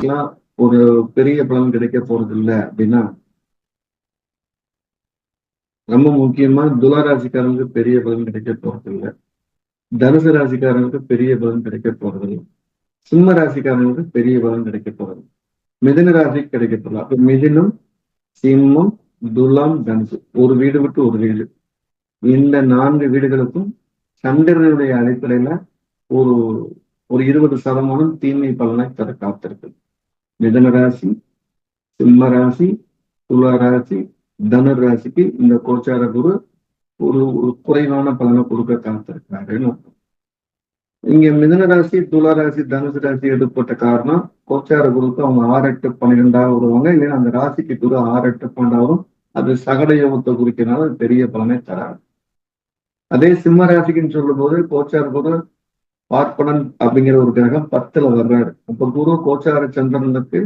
ராசிக்கெல்லாம் ஒரு பெரிய பலன் கிடைக்க போறது இல்லை அப்படின்னா ரொம்ப முக்கியமா துலா ராசிக்காரங்களுக்கு பெரிய பலன் கிடைக்க போறது இல்லை தனுசு ராசிக்காரங்களுக்கு பெரிய பலன் கிடைக்க போறது இல்லை சிம்ம ராசிக்காரங்களுக்கு பெரிய பலன் கிடைக்க போறது மிதன ராசிக்கு கிடைக்க போறது அப்ப மிதினும் சிம்மம் துலாம் தனுசு. ஒரு வீடு விட்டு ஒரு வீடு. இந்த நான்கு வீடுகளுக்கும் சந்திரனுடைய அடிப்படையில ஒரு ஒரு இருபது சதமானம் தீமை பலனை தர காத்திருக்கு. மிதன ராசி சிம்ம ராசி துலா ராசி தனுர் ராசிக்கு இந்த கோச்சார குரு ஒரு ஒரு குறைவான பலனை கொடுக்க காத்திருக்காருன்னு இங்க மிதன ராசி துலா ராசி தனுசு ராசி எடுப்பட்ட காரணம் கோச்சார குருக்கு அவங்க ஆறு எட்டு பன்னிரெண்டாவது வருவாங்க. இல்லைன்னா அந்த ராசிக்கு குரு ஆறு எட்டு பன்னெண்டாவது அது சகட யோகத்தை குறிக்கிறனால பெரிய பலனை தராது. அதே சிம்ம ராசிக்குன்னு சொல்லும் போது கோச்சார குரு பார்ப்பனன் அப்படிங்கிற ஒரு கிரகம் பத்துல வர்றாரு. அப்ப குரு கோச்சார சந்திரனுக்கு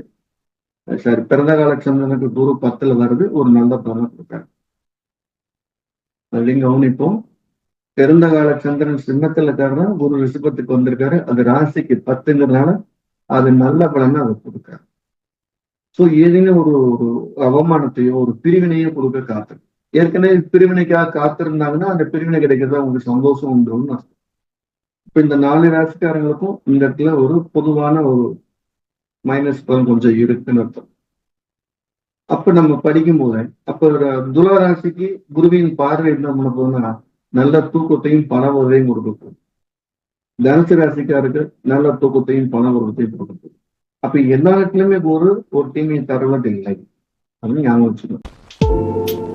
சரி பிறந்த கால சந்திரனுக்கு குரு பத்துல வர்றது ஒரு நல்ல பலனை கொடுத்தாரு. அப்படின்னு கவனிப்போம். பிறந்த கால சந்திரன் சிம்மத்துல இருக்காருன்னா குரு ரிஷபத்துக்கு வந்திருக்காரு. அது ராசிக்கு பத்துங்கிறதுனால அது நல்ல பலனை அவர் கொடுக்காரு சோ ஏதேனும் ஒரு ஒரு அவமானத்தையோ ஒரு பிரிவினையோ கொடுக்க காத்திருக்கு ஏற்கனவே பிரிவினைக்காக காத்திருந்தாங்கன்னா அந்த பிரிவினை கிடைக்கிறது அவங்களுக்கு சந்தோஷம் உண்டு இப்ப இந்த நாலு ராசிக்காரங்களுக்கும் இந்த இடத்துல ஒரு பொதுவான ஒரு மைனஸ் பலன் கொஞ்சம் இருக்குன்னு அர்த்தம். அப்ப நம்ம படிக்கும் போது அப்ப துலா ராசிக்கு குருவின் பார்வை என்ன பண்ண போதுன்னா நல்ல தூக்கத்தையும் பண உதவியும் கொடுக்கும் தனுசு ராசிக்காருக்கு நல்ல தூக்கத்தையும் பண உதவியும் கொடுக்கும் அப்ப எல்லா இடத்துலயுமே ஒரு ஒரு டீமையும் தரவது இல்லை அப்படின்னு ஞாபகம் வச்சுக்கணும்.